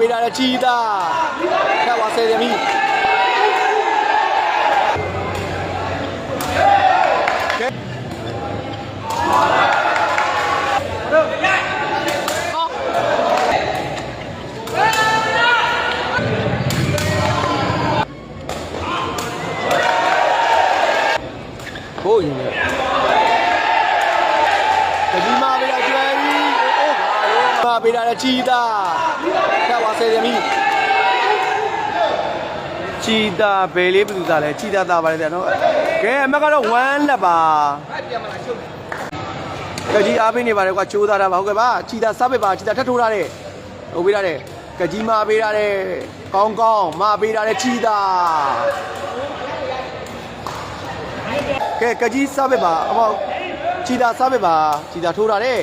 ပေးတာလေချီတာခက်ပါဆယ်ရမီဟိုး ဆယ်ရမီချီတာဘယ်လေးဘယ်သူသားလဲချီတာသားပါလေတဲ့နော်ကဲအမကတော့1လက်ပါကကြီးအားပေးနေပါတယ်ကွာချိုးသားတာပါဟုတ်ကဲ့ပါချီတာစပစ်ပါချီတာထပ်ထိုးထားတယ်ဟုတ်ပေးရတယ်ကကြီးမပေးရတယ်ကောင်းကောင်းမပေးရတယ်ချီတာကဲကကြီးစပစ်ပါအမောက်ချီတာစပစ်ပါချီတာထိုးထားတယ်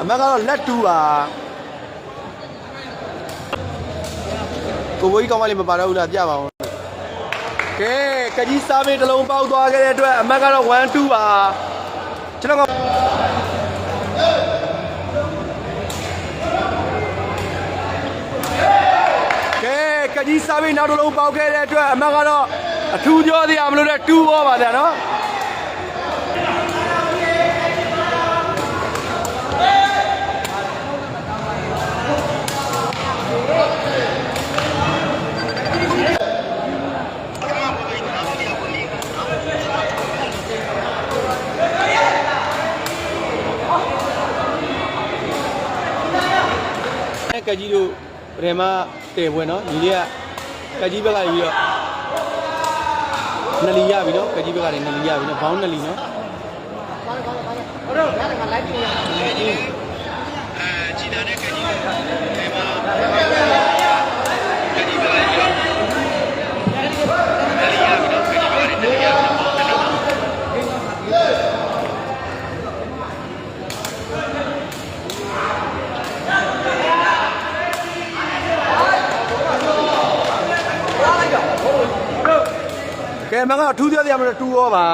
အမကတော့လက်တူပါ ကိုဘိုးကြီးကောင်းမလေးမပါတော့ဘူးလားပြပါဦးကဲကကြီးစားမင်းတစ်လုံးပေါက်သွားခဲ့တဲ့အတွက်အမကတော့1 2ပါကျွန်တော်ကကဲကကြီးစားပြီးနောက်တစ်လုံးပေါက်ခဲ့တဲ့အတွက်အမတ်ကတော့အထူးပြောသေးရမလို့တဲ့2ဘောပါဗျာနော် ကကြီးတို့ပထမတယ်ပွဲနော်ညီလေးကကကြီးဘက်ကပြီးတော့နလီရပြီနော်ကကြီးဘက်ကလည်းနလီရပြီနော်ဘောင်းနလီနော်ကဲမ ကအထူးပြောသေးရမလို့2ရောပါ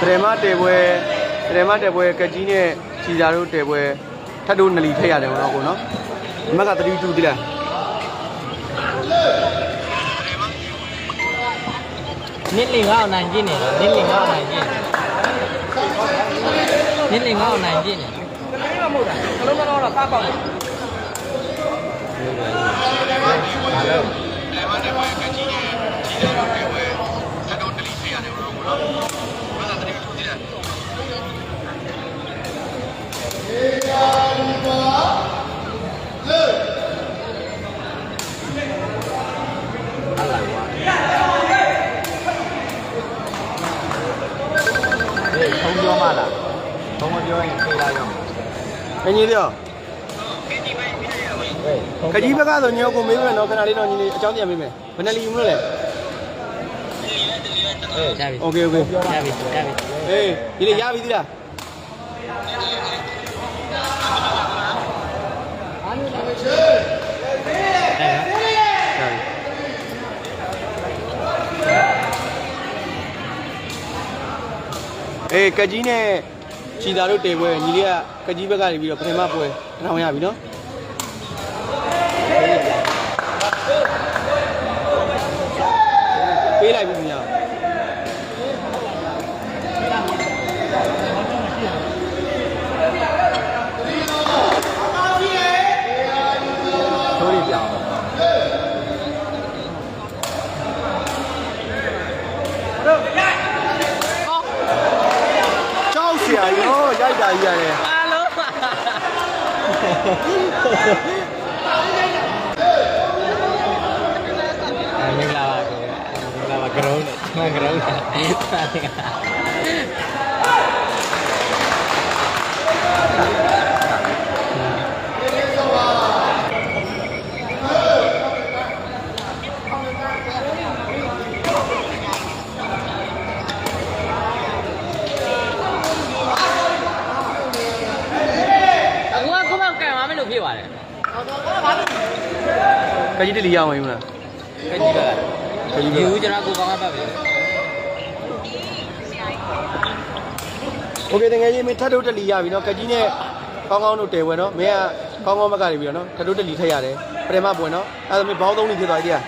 ဒရမတဲပွဲဒရမတဲပွဲကကြီးနဲ့ချီသာတို့တဲပွဲထပ်တို့နလီထည့်ရတယ်ဘောနော်ကိုနော်ဒီမက3 2တိလား နစ်လင်ငါ့အောင်နိုင်ကျင့်နေနစ်လင်ငါ့အောင်နိုင်ကျင့်နစ်လင်ငါ့အောင်နိုင်ကျင့်နေကလုံးကတော့တော့ကားပေါက်တယ် ခင်ကြီးပြောခကြီးဘက်ကဆိုညောကိုမေးမယ်နော်ခဏလေးတော့ညီလေးအကြောင်းပြန်ပေးမယ်ဘယ်နဲ့လီယူမလို့လဲရပြီ Okay okay ရပြီရပြီအေးဒီလေးရပြီသီးလားအေးကကြီးနဲ့ ချီတာတို့တေပွဲညီလေးကကကြီးဘက်ကနေပြီးတော့ပထမပွဲထောင်ရပြီနော်ပေးလိုက်ပြီမြောင်ထိုး မင်္ဂလာပါကိုမင်္ဂလာပါကရုံးနဲ့ကရုံးနဲ့ ကကြီးတလီရအောင်ယူလား ကကြီးက ကကြီး ဒီ ပဲ ဦးကျွန်တော်ကိုကောင်းပတ်ပြီ โอเคတကယ်ကြီးမင်းထပ်ထုတ်တလီရပြီနော်ကကြီးနဲ့ကောင်းကောင်းတို့တဲဝဲနော်မင်းကကောင်းကောင်းမကနေပြီနော်ထပ်ထုတ်တလီထည့်ရတယ်ပရမပွင့်နော်အဲ့ဒါမင်းဘောင်းသုံးလီဖြစ်သွားပြီတရား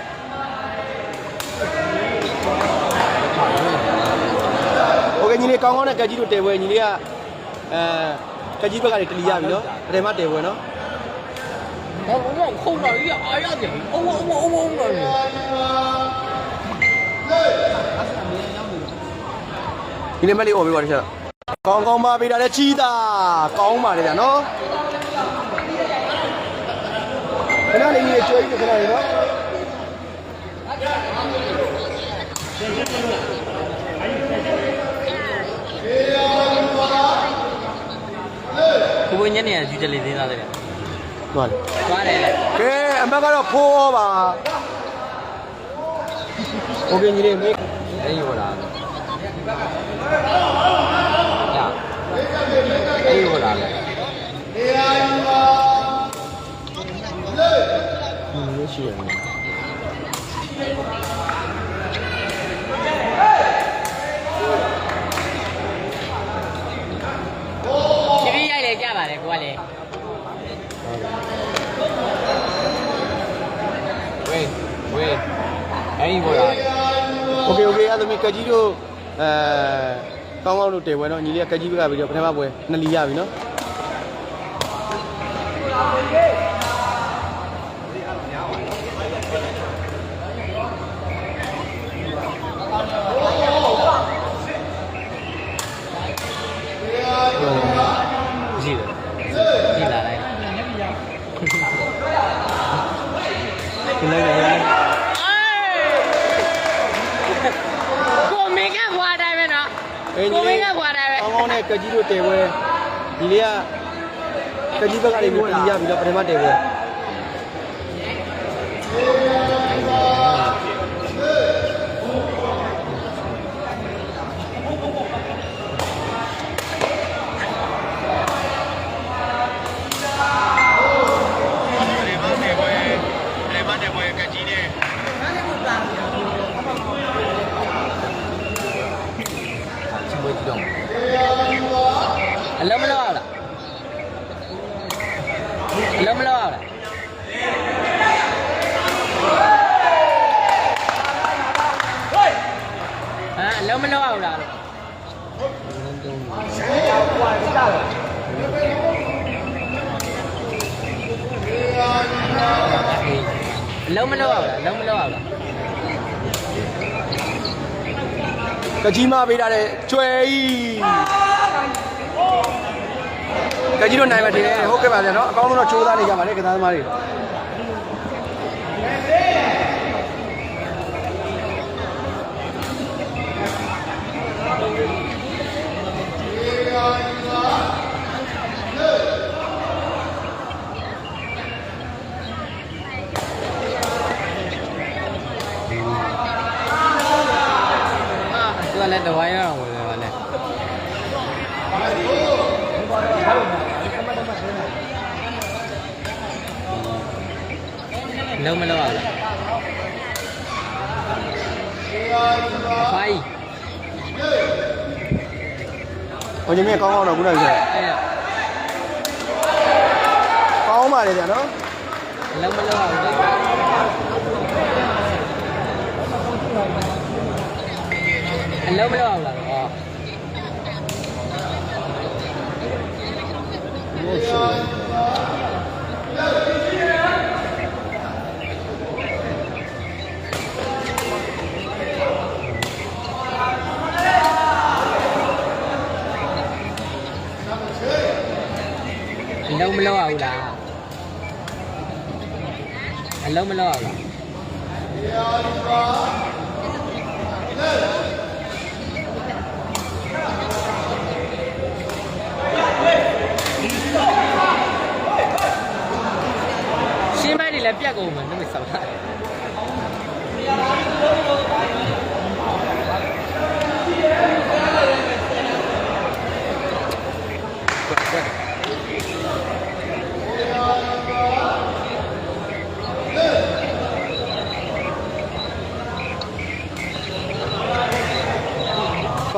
โอเคညီလေးကောင်းကောင်းနဲ့ကကြီးတို့တဲဝဲညီလေးကအဲကကြီးဘက်ကနေတလီရပြီနော်ပရမတဲဝဲနော် ဟောဘုံခုံတော်ကြီးအားရတယ်အုံအုံအုံအုံတော်ကြီးဒီနေ့မလေးអော်ပြီးပါတချက်ကောင်းကောင်းပါပေးတာလေချီတာကောင်းပါလေဗျာနော်ခဏလေးကြီးကျွေးပြီးခဏလေးနော်ကိုဝင်းညနေကယူတယ်လေးသေးသားတယ် သွားလေ သွားတယ်လေ ကဲအမကတော့ဖိုးဩပါโอเคညီလေးမေး အဲ့ဒီဟောလားညာအဲ့ဒီဟောလားလေ ဟင်းရှိရမယ် ဖြည်းဖြည်းရိုက်လေကြပါလေကိုကလေဝေး အဲ့ဒီဟောလား โอเคโอเคအဲ့ဒါမီကကြီးတို့အဲကောင်းကောင်းတို့တဲပွဲနော်ညီလေးကကကြီးဘက်ကပြီးတော့ပထမပွဲနှစ်လီရပြီနော် ကောင်းကောင်းနဲ့ကကြီးတို့တဲပွဲညီလေးကကကြီးဘက်ကနေပြီးတလီရပြီးတော့ပထမတဲပွဲ ချင်းပွဲကြည့်တော့အလုံးမလောက်အောင်လားအလုံးမလောက်အောင်လားဟမ်အလုံးမလောက်အောင်လားလို့အလုံးမလောက်အောင်လားအလုံးမလောက်အောင်လား ကကြီးမပေးတာတဲ့ကျွဲကြီးကကြီးတို့နိုင်မှတင်တယ်ဟုတ်ကဲ့ပါဗျာနော်အကောင်းဆုံးတော့ချိုးသားနေကြပါလေကစားသမားတွေ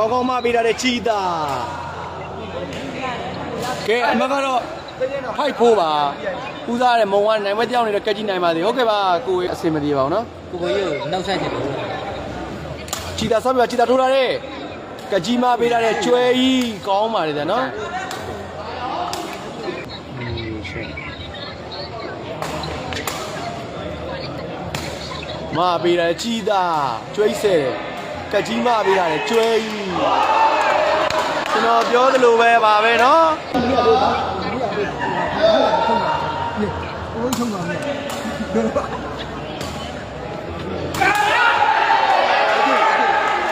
ကောင်းကောင်းမပေးတာတဲ့ချီတာကဲအမကတော့ဖိုက်ဖို့ပါဦးစားရမုံဝနိုင်ဝဲကြောက်နေတဲ့ကက်ကြီးနိုင်ပါသေးဟုတ်ကဲ့ပါကိုယ်အစင်မပြေပါဘူးနော်ကိုကိုကြီးကိုနောက်ဆက်ချင်တယ်ချီတာဆောက်ပြချီတာထိုးတာတဲ့ကကြီးမပေးတာတဲ့ကျွဲကြီးကောင်းပါလေတဲ့နော်မပေးတာချီတာကျွဲကြီးဆဲတယ်ကကြီးမပေးတာတဲ့ကျွဲကြီး ကျွန်တော်ပြောသလိုပဲပါပဲနော်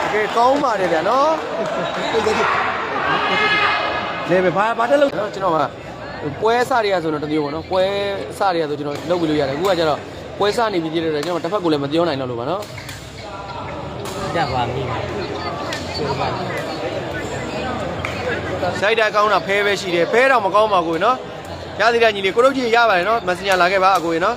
တကယ်ကောင်းပါတယ်ဗျာနော်လေပဲဘာဘာတက်လို့ကျွန်တော်ကပွဲစတွေကဆိုတော့တမျိုးပေါ့နော်ပွဲစတွေကဆိုကျွန်တော်လုပ်ပြီးလို့ရတယ်အခုကကျတော့ပွဲစနေပြီးကြည့်လို့ကျွန်တော်တစ်ဖက်ကိုလည်းမပြောနိုင်တော့လို့ပါနော်ကြပါမိဆိုပါ စိုက်တာကောင်းတာဖဲပဲရှိတယ်ဖဲတော့မကောင်းပါဘူးနော်ရသေးတဲ့ညီလေးကိုရုပ်ကြီးရပါတယ်နော်မက်ဆင်ဂျာလာခဲ့ပါအကိုရနော်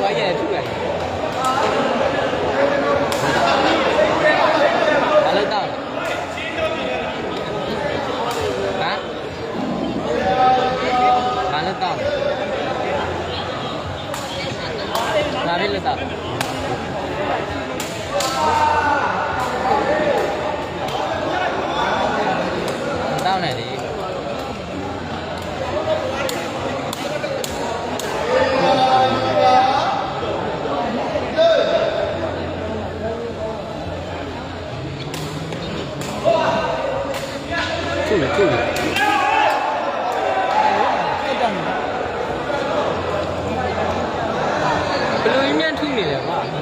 ဝိုင်းရထုလိုက်ဘာလို့တောင်းဟမ်ဘာလို့တောင်းဘာဖြစ်လို့တောင်းတောင်းနေတယ် ထုလေထုလေ ဘ ယ်လိုကြီးများထုနေလဲကွာ ကို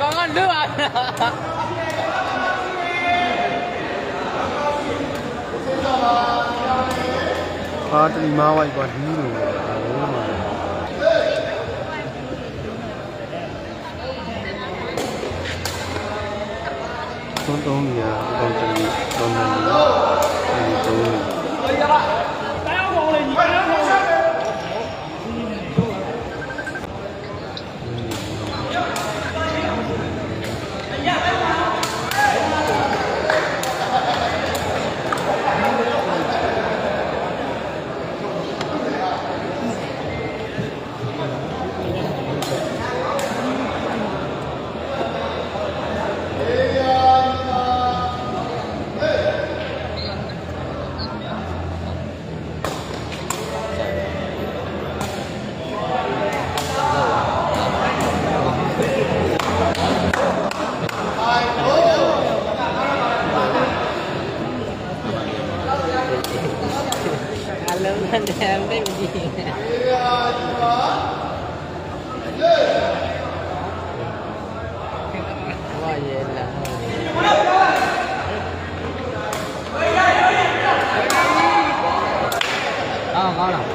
ကောင်ကလွတ်ပါ ဟာ တလီမားဝိုက်ကွာဒီလိုဘာလို့မှသုံးသုံးနေရအကောင့်တလီသုံးနေတယ်အဲဒီသုံးနေ အလုံးနဲ့တည်းမသိဘူးဝါရဲလာအာကောင်းလား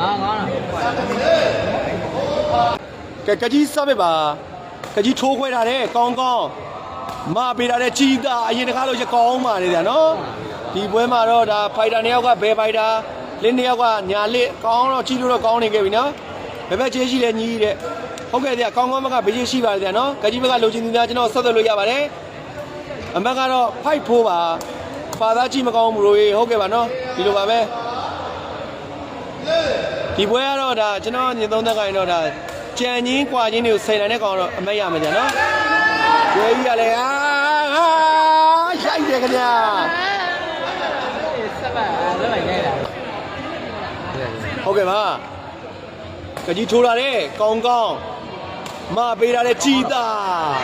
အာကောင်းလား ကဲကကြီးစပစ်ပါကကြီးထိုးခွဲတာတဲ့ကောင်းကောင်းမပေးတာတဲ့ကြီးတာအရင်တကားလို့ရကောင်းပါလေဗျာနော်ဒီပွဲမှာတော့ဒါဖိုက်တာနှစ်ယောက်ကဘယ်ဖိုက်တာလင်းနှစ်ယောက်ကညာလစ်ကောင်းတော့ကြီးလို့တော့ကောင်းနေခဲ့ပြီနော်ဘယ်ဘက်ကျေးရှိလဲညီးတဲ့ဟုတ်ကဲ့ဗျာကောင်းကောင်းဘက်ကဘေးကျေးရှိပါလေဗျာနော်ကကြီးဘက်ကလိုချင်သူများကျွန်တော်ဆက်သွယ်လို့ရပါတယ်အမက်ကတော့ဖိုက်ဖိုးပါပါသားကြီးမကောင်းဘူးလို့ဟုတ်ကဲ့ပါနော်ဒီလိုပါပဲဒီပွဲကတော့ဒါကျွန်တော်ညီသုံးသက်ကိုင်းတော့ဒါ ကြံချင်းကွာချင်းတွေကိုစိတ်နိုင်တဲ့ကောင်တော့အမိတ်ရမယ်ကြာနော်ကျွဲကြီးကလည်းအာဟာရိုက်တယ်ခင်ဗျာစပါလောလိုက်နေတာဟုတ်ကဲ့ပါကကြီးထိုးလာတဲ့ကောင်းကောင်းမပေးလာတဲ့ကြည်သား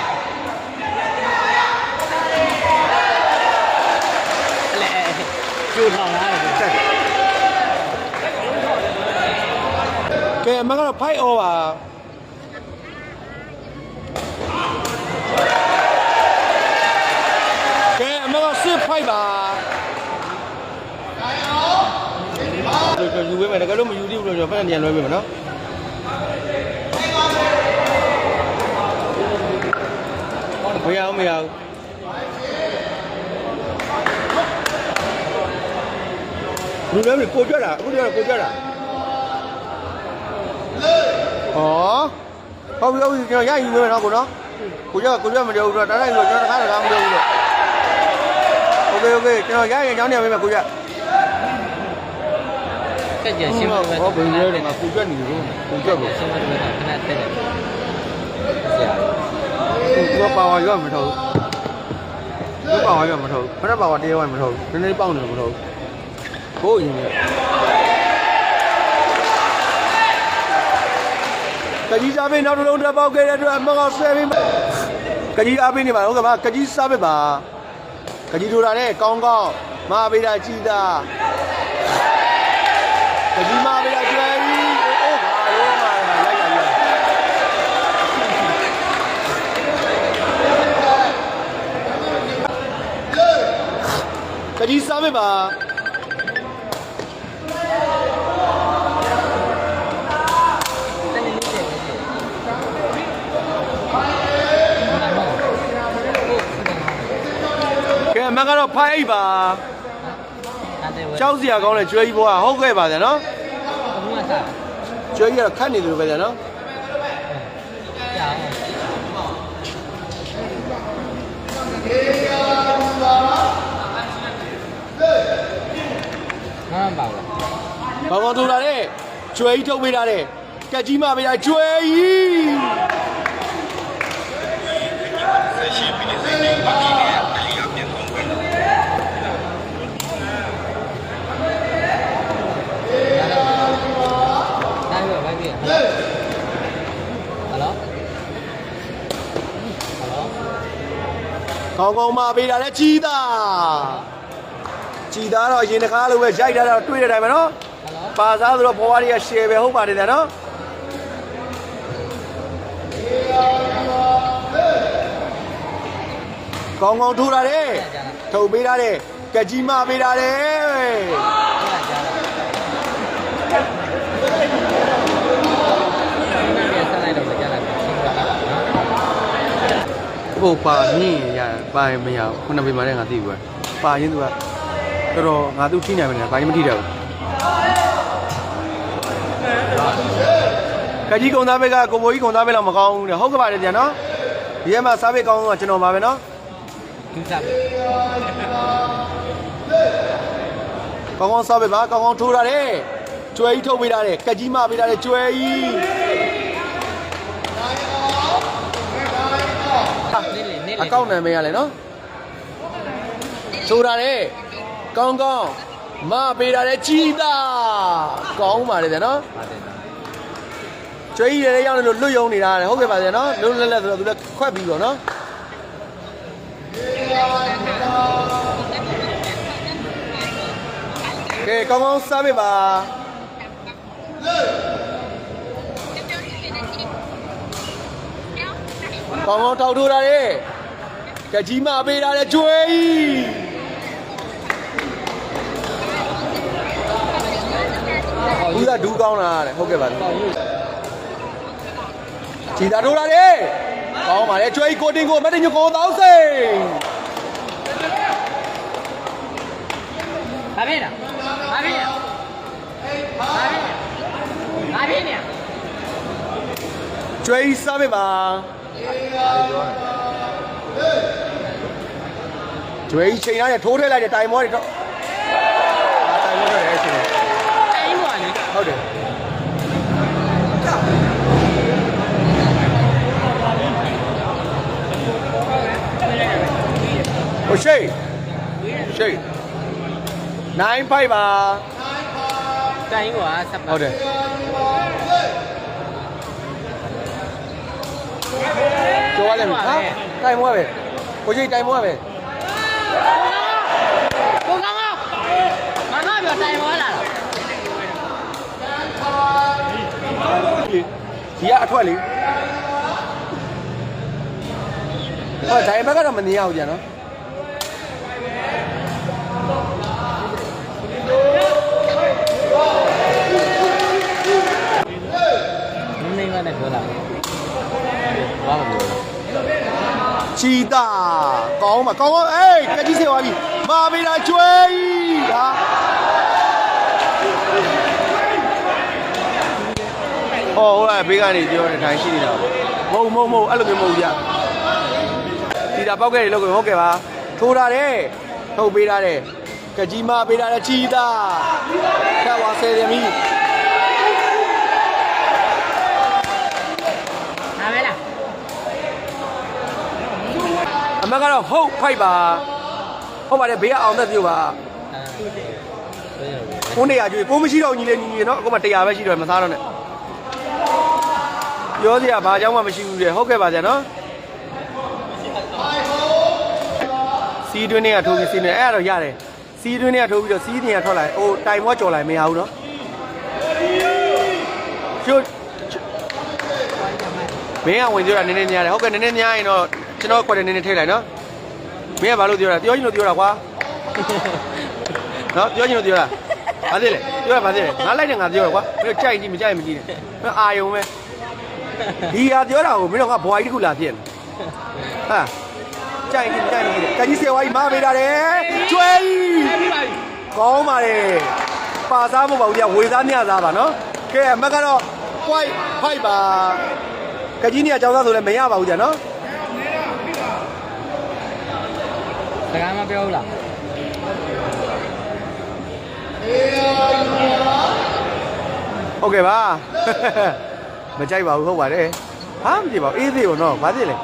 အဲ့လေကျိုးထောင်လာတယ်တက်တယ်ကဲအမကတော့5 over ကဲအမ က6 5ပါတို့ယူပေးမယ်တကယ်လို့မယူသေးဘူးလို့ကျွန်တော်ဖက်နေရလွှဲပေးမယ်နော်မရအောင်မရအောင်လူလည်းကိုကြွတာအခုတည်းကကိုကြွတာဩဟုတ်ပြီဟုတ်ပြီကျွ okay okay ကျွန်တော်ရရင်ကြောင်းနေပေးမယ်ကိုရကကြရှင်းပါမယ်ဘယ်လိုလဲငါကိုကြွက်နေလို့ကိုကြွက်ကိုရှင်းပါတယ်ခဏတက်တယ်ဆရာကိုကပါဝါရွတ်မထုတ်ဘူးကိုပါဝါရွတ်မထုတ်ဘူးဖရက်ပါဝါတရားဝင်မထုတ်ဘူးနည်းနည်းပေါက်နေလို့မထုတ်ဘူးကိုအရင်ကကကြီးစားပေးနောက်တစ်လုံးတက်ပေါက်ခဲ့တဲ့အတွက်အမကဆယ်ပြီးကကြီးအားပေးနေပါတော့ကမကကြီးစားပေးပါ ကကြီးထိုးတာနဲ့ကောင်းကောင်းမပေးတာကြည်တာကကြီးမပေးတာကျွဲကြီးအိုးဘာလို့မှလိုက်ရရကကြီးစားမယ်ပါ ကဲအမကတော့ဖိုက်အိတ်ပါတက်တယ်ဝဲကြောက်စရာကောင်းတဲ့ကျွဲကြီးဘွားဟုတ်ကဲ့ပါဗျာနော်ဘုမစားကျွဲကြီးကတော့ခတ်နေတယ်လို့ပဲဗျာနော်ကြာအောင်မှန်ပါလားဘောင်ကောင်ထူလာတဲ့ကျွဲကြီးထုတ်ပေးထားတဲ့ကက်ကြီးမပေးတာကျွဲကြီးကော င်းကောင်းမပေးတာလဲကြီးသားကြီးသားတော့အရင်တကားလိုပဲရိုက်ထားတော့တွေ့တဲ့အတိုင်းပဲနော်ပါစားဆိုတော့ဘွားတွေက share ပဲဟုတ်ပါတယ်ဗျာနော်ကောင်းကောင်းထူလာတဲ့ထုတ်ပေးထားတဲ့ကက်ကြီးမပေးထားတဲ့ဘို့ပါမြင့်ရ ပါရင်မရဘူးခုနပေမှာလည်းငါသိဘူးပါရင်သူကတော်တော်ငါသူထိနိုင်မယ်ဘာမှမထိတော့ဘူးကကြီးကုံသားဘက်ကကိုမိုးကြီးကုံသားဘက်တော့မကောင်းဘူးတဲ့ဟုတ်ကပါတယ်ဗျာနော်ဒီထဲမှာစားဘက်ကောင်းတော့ကျွန်တော်ပါပဲနော်ကောင်းကောင်းစားပေးပါကောင်းကောင်းထိုးထားတယ်ကျွဲကြီးထုတ်ပေးထားတယ်ကက်ကြီးမပေးထားတယ်ကျွဲကြီး အကောင့်နာမည်ရလဲနော်ထိုးထားတယ်ကောင်းကောင်းမပေးထားတယ်ကြီးတာကောင်းပါလေဗျာနော်ကျွဲကြီးလည်းရောက်နေလို့လွတ်ယုံနေတာတဲ့ဟုတ်ကဲ့ပါဗျာနော်လွတ်လက်လက်ဆိုတော့သူလည်းခွက်ပြီးတော့နော်ကဲကောင်းကောင်းစားပေးပါကောင်းကောင်းထောက်ထိုးထားတယ် ကကြီးမပေးထားတယ်ကျွဲကြီးဦးကဒူးကောင်းလာတယ်ဟုတ်ကဲ့ပါကြည်သာထိုးထားတယ်ကောင်းပါလေကျွဲကြီးကိုတင်ကိုမတ်တင်ညကိုတောင်းစိန်ဘာဖြစ်လဲဘာဖြစ်လဲဘာဖြစ်လဲဘာဖြစ်လဲကျွဲကြီးစားပေးပါ ကျွေးချိန်လိုက်တယ်ထိုးထည့်လိုက်တယ်တိုင်မောတွေတော့တိုင်မောတွေအဲ့ချိန်တိုင်မောလေဟုတ်တယ်ဟိုရှိရှိ9 5ပါတိုင်းကွာစပ်ပါဟုတ်တယ်ကျော်ရလဲဟာ တိုင်မွားပဲကိုကြီးတိုင်မွားပဲကိုကောင်းကောင်းမမပြောတိုင်သွားလာတော့ဒီကအထွက်လေဟောဒိုင်ဘက်ကတော့မနေရဘူးကြာနော်နင်းနေမှလ ည်းပြောလာဘာမှမပြောချီတာကောင်းပါကောင်းကောင်းအေးကကြီးစေသွားပြီမာပေးတာကျွေးဟာဟောဟိုကဘေးကနေပြောတဲ့ထိုင်ရှိနေတာမဟုတ်မဟုတ်မဟုတ်အဲ့လိုမျိုးမဟုတ်ကြဒီတာပောက်ခဲ့တယ်လို့ကိုဟုတ်ကဲ့ပါထိုးတာတဲ့ထုတ်ပေးတာတဲ့ကကြီးမပေးတာတဲ့ချီတာခက်ဝါဆယ်တယ်မီ နားမဲလား အမက်ကတော့ဟုတ်ဖိုက်ပါဟုတ်ပါတယ်ဘေးကအောင်သက်ပြုတ်ပါအဲပြောရမယ်ကိုနေရကျွေးကိုမရှိတော့ညီလေညီညီနော်အခုမှ100ပဲရှိတော့မစားတော့နဲ့ပြောစရာဘာအကြောင်းမှမရှိဘူးလေဟုတ်ကဲ့ပါဗျာနော်စီးတွင်းတွေကထိုးပြီးစီးနေအဲ့ဒါတော့ရတယ်စီးတွင်းတွေကထိုးပြီးတော့စီးနေရထွက်လာဟိုတိုင်မောကြော်လာမရဘူးနော်ကျိုးမင်းကဝင်ပြောတာနည်းနည်းများတယ်ဟုတ်ကဲ့နည်းနည်းများရင်တော့ ကျွန်တော်ခွက်တယ်နည်းနည်းထိလိုက်နော်မင်းကဘာလို့ပြောတာပြောရင်လို့ပြောတာကွာနော်ပြောချင်လို့ပြောတာဘာဖြစ်လဲပြောတာဘာဖြစ်လဲငါလိုက်တယ်ငါပြောတာကွာမင်းတို့ကြိုက်ကြည့်မကြိုက်မကြည့်နဲ့မင်းအာယုံပဲဒီဟာပြောတာကိုမင်းတို့ကဘွားကြီးတစ်ခုလာဖြစ်နေဟာကြိုက်ကြည့်မကြိုက်မကြည့်နဲ့ကကြီးစေဝါကြီးမပေးတာတယ်ကျွဲကြီးကောင်းပါလေပါစားမဟုတ်ပါဘူးကြာဝေသားမြသားပါနော်ကဲအမက်ကတော့ white white ပါကကြီးနေရာကြောင်းသားဆိုလည်းမရပါဘူးကြာနော် စကားမပြောဘူးလားဟုတ်ကဲ့ပါမကြိုက်ပါဘူးဟုတ်ပါတယ်ဟာမကြည့်ပါဘူးအေးသေးဘောနော်ဘာဖြစ်လဲ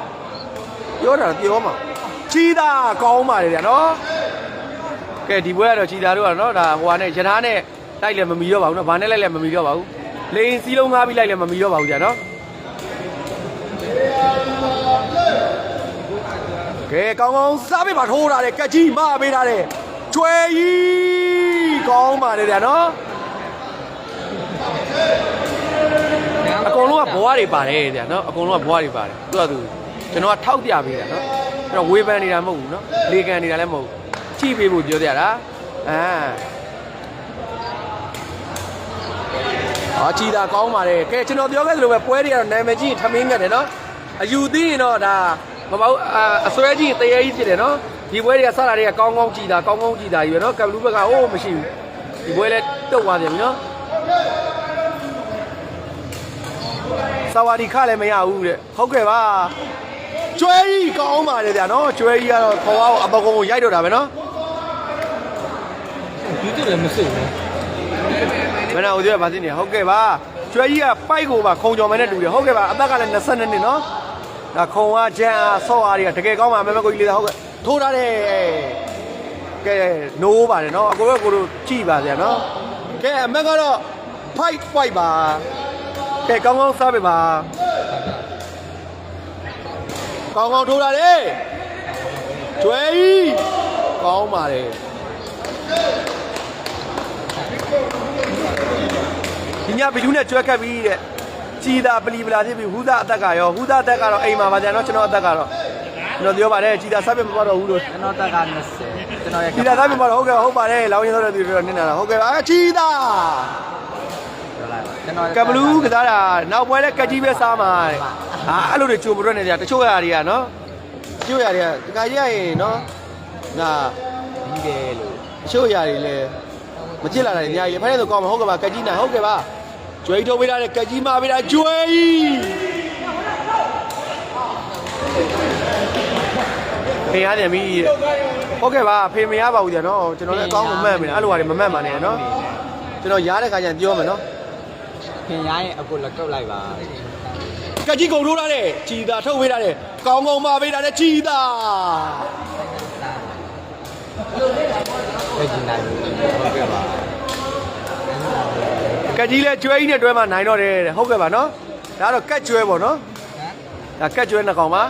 ပြောတာတော့ပြောမှာချီတာကောင်းပါတယ်ဗျာနော်ကဲဒီပွဲကတော့ချီတာတို့ကတော့နော်ဒါဟိုဟာနဲ့ယထာနဲ့လိုက်လည်းမမီတော့ပါဘူးနော်ဘာနဲ့လိုက်လည်းမမီတော့ပါဘူးလိန်စီးလုံးငါးပြီးလိုက်လည်းမမီတော့ပါဘူးကြာနော် ကဲကောင်းကောင်းစားပေးပါထိုးတာတဲ့ကက်ကြီးမပေးတာတဲ့ကျွဲကြီးကောင်းပါတယ်ဗျာနော်အကုန်လုံးကဘဝတွေပါတယ်ဗျာနော်အကုန်လုံးကဘဝတွေပါတယ်သူကသူကျွန်တော်ကထောက်ပြပေးတာနော်ကျွန်တော်ဝေဖန်နေတာမဟုတ်ဘူးနော်လေကန်နေတာလည်းမဟုတ်ဘူးချိပေးဖို့ပြောကြတာအာအာချီတာကောင်းပါတယ်ကဲကျွန်တော်ပြောခဲ့သလိုပဲပွဲတွေကတော့နာမည်ကြီးထမင်းငတ်တယ်နော်အယူသိရင်တော့ဒါ မပေါ့အာအစွဲကြီးတရေကြီးဖြစ်တယ်နော်ဒီပွဲတွေကစတာတွေကကောင်းကောင်းကြည်တာကောင်းကောင်းကြည်တာကြီးပဲနော်ကပ်ဘလူးဘက်ကအိုးမရှိဘူးဒီပွဲလဲတုတ်သွားပြန်ပြီနော်စာဝါဒီခလည်းမရဘူးတဲ့ဟုတ်ကဲ့ပါကျွဲကြီးကောင်းပါတယ်ဗျာနော်ကျွဲကြီးကတော့ခေါ်အောင်အပကုံကိုရိုက်တော့တာပဲနော်ယူတူလည်းမစစ်ဘူးမနာဦးပြောပါသိနေဟုတ်ကဲ့ပါကျွဲကြီးကပိုက်ကိုပါခုံကြော်မဲနဲ့တူတယ်ဟုတ်ကဲ့ပါအသက်ကလည်း22နှစ်နော် ဒါခုံကဂျန်အားဆော့အားတွေကတကယ်ကောင်းပါမဲမဲကိုကြီးလေးသားဟုတ်ကဲ့ထိုးထားတယ်ကဲနိုးပါတယ်နော်အကိုကကိုတို့ကြည့်ပါဗျာနော်ကဲအမက်ကတော့ fight fight ပါကဲကောင်းကောင်းစားပေးပါကောင်းကောင်းထိုးတာလေကျွဲကြီးကောင်းပါတယ်ဒီညဘီလူးနဲ့ကျွဲကပ်ပြီးတဲ့ ကြည်သာပလီပလာဖြစ်ပြီးဟူသာအသက်ကရောဟူသာအသက်ကတော့အိမ်မှာပါဗျာနော်ကျွန်တော်အသက်ကတော့ကျွန်တော်ပြောပါတယ်ကြည်သာဆက်ပြမပါတော့ဘူးလို့ကျွန်တော်အသက်က20ကျွန်တော်ရဲ့ကြည်သာဆက်ပြမပါတော့ဟုတ်ကဲ့ဟုတ်ပါတယ်လောင်းရင်းဆိုတဲ့သူတွေတော့နင်းလာတာဟုတ်ကဲ့ပါအာကြည်သာကဘလူးကစားတာနောက်ပွဲလဲကကြီးပဲစားမှာတဲ့ဟာအဲ့လိုတွေချိုးပရွက်နေကြတချို့ရာတွေကနော်တချို့ရာတွေကဒီကကြီးရရင်နော်ငါပြီးတယ်လို့တချို့ရာတွေလဲမကြည့်လာတာအများကြီးဖဲဆိုကောင်းမှာဟုတ်ကဲ့ပါကကြီးနာဟုတ်ကဲ့ပါ ကျွေးထုတ်ပေးတာတဲ့ကကြီးမပေးတာကျွေးဖေရတယ်မီးဟုတ်ကဲ့ပါဖေမရပါဘူးကြနော်ကျွန်တော်လည်းအကောင်းမမှတ်မိတယ်အဲ့လိုဟာတွေမမှတ်ပါနဲ့နော်ကျွန်တော်ရားတဲ့ခါကျရင်ပြောမယ်နော်ခင်ရရင်အကိုလက်ကုတ်လိုက်ပါကကြီးကုန်ထိုးထားတယ်ကြည်သာထုတ်ပေးထားတယ်ကောင်းကောင်းမပေးထားတယ်ကြည်သာပဲကျင်နိုင်ဟုတ်ကဲ့ပါ ကက်ကြီးလဲကျွဲကြီးနဲ့တွဲမှနိုင်တော့တယ်တဲ့ဟုတ်ကဲ့ပါနော်ဒါကတော့ကက်ကျွဲပေါ့နော်ဟမ်ဒါကက်ကျွဲနှစ်ကောင်ပါ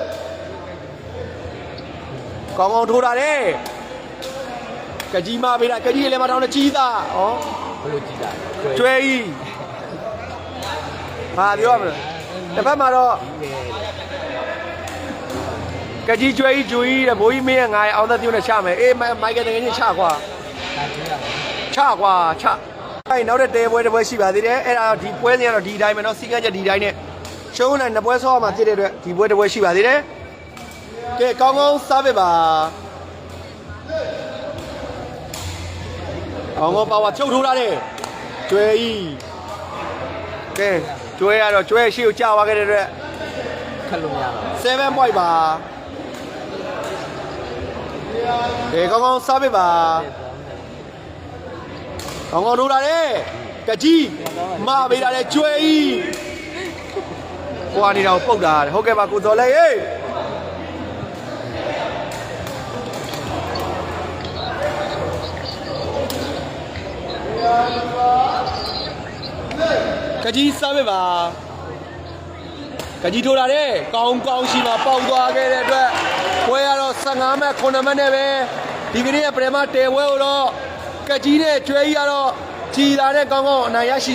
ကောင်းကောင်းထိုးတာတဲ့ကက်ကြီးမပေးတာကက်ကြီးလည်းမထောင်းနဲ့ကြီးသားဩဘယ်လိုကြည့်တာကျွဲကြီးဘာပြောရမလဲတစ်ဖက်မှာတော့ကကြီးကျွဲကြီးဂျူကြီးတဲ့ဘိုးကြီးမင်းရဲ့ငါရဲ့အောင်သက်ပြုံးနဲ့ချမယ်အေးမိုင်မိုက်ကယ်တကယ်ချင်းချကွာတာကြည့်ရမယ်ချကွာချ အဲနောက်တဲ့တဲပွဲတစ်ပွဲရှိပါသေးတယ်အဲ့ဒါဒီပွဲစဉ်ကတော့ဒီတိုင်းပဲเนาะစီကန်းချက်ဒီတိုင်းနဲ့ရှုံးနိုင်နှစ်ပွဲဆော့မှဖြစ်တဲ့အတွက်ဒီပွဲတစ်ပွဲရှိပါသေးတယ်ကဲကောင်းကောင်းစားပြပါကောင်းကောင်းပါဝါချုပ်ထိုးထားတယ်ကျွဲကြီးကဲကျွဲရတော့ကျွဲရှိကိုကြာသွားခဲ့တဲ့အတွက် ခက်လို့မရတော့ 7 point ပါကဲကောင်းကောင်းစားပြပါ ကောင်းကောင်းထိုးတာတဲ့ကကြီးမပေးတာတဲ့ကျွဲကြီးဟွာနေတာကိုပုတ်တာတဲ့ဟုတ်ကဲ့ပါကိုစော်လဲဟေးကကြီးစားပြပါကကြီးထိုးလာတဲ့ကောင်းကောင်းရှိမှာပေါက်သွားခဲ့တဲ့အတွက်ပွဲရတော့15မှတ်9မှတ်နဲ့ပဲဒီကနေ့ကပရမတဲပွဲကိုတော့ ကကြီးနဲ့ကျွဲကြီးကတော့ကြည်လာတဲ့ကောင်းကောင်းအနိုင်ရရှိ